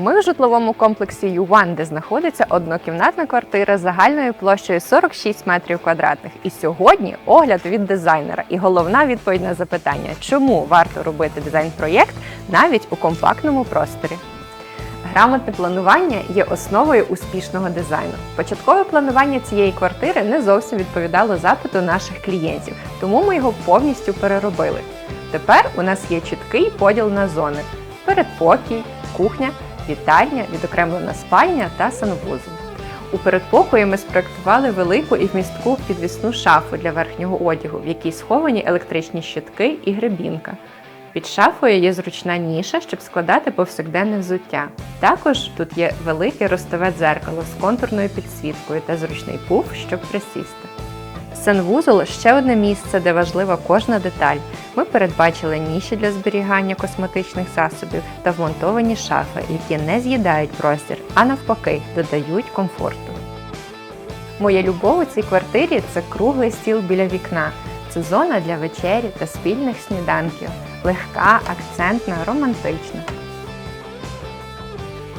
Ми в житловому комплексі Юван, де знаходиться однокімнатна квартира загальною площею 46 метрів квадратних. І сьогодні огляд від дизайнера. І головна відповідь на запитання, чому варто робити дизайн-проєкт навіть у компактному просторі. Грамотне планування є основою успішного дизайну. Початкове планування цієї квартири не зовсім відповідало запиту наших клієнтів, тому ми його повністю переробили. Тепер у нас є чіткий поділ на зони: передпокій, кухня, вітальня, відокремлена спальня та санвузол. У передпокої ми спроектували велику і вмістку підвісну шафу для верхнього одягу, в якій сховані електричні щитки і гребінка. Під шафою є зручна ніша, щоб складати повсякденне взуття. Також тут є велике ростове дзеркало з контурною підсвіткою та зручний пуф, щоб присісти. Санвузол ще одне місце, де важлива кожна деталь. Ми передбачили ніші для зберігання косметичних засобів та вмонтовані шафи, які не з'їдають простір, а навпаки додають комфорту. Моя любов у цій квартирі це круглий стіл біля вікна. Це зона для вечері та спільних сніданків. Легка, акцентна, романтична.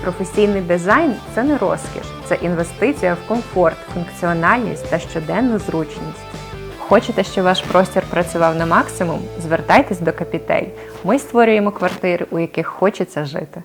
Професійний дизайн це не розкіш, це інвестиція в комфорт, функціональність та щоденну зручність. Хочете, щоб ваш простір працював на максимум? Звертайтесь до Капітель. Ми створюємо квартири, у яких хочеться жити.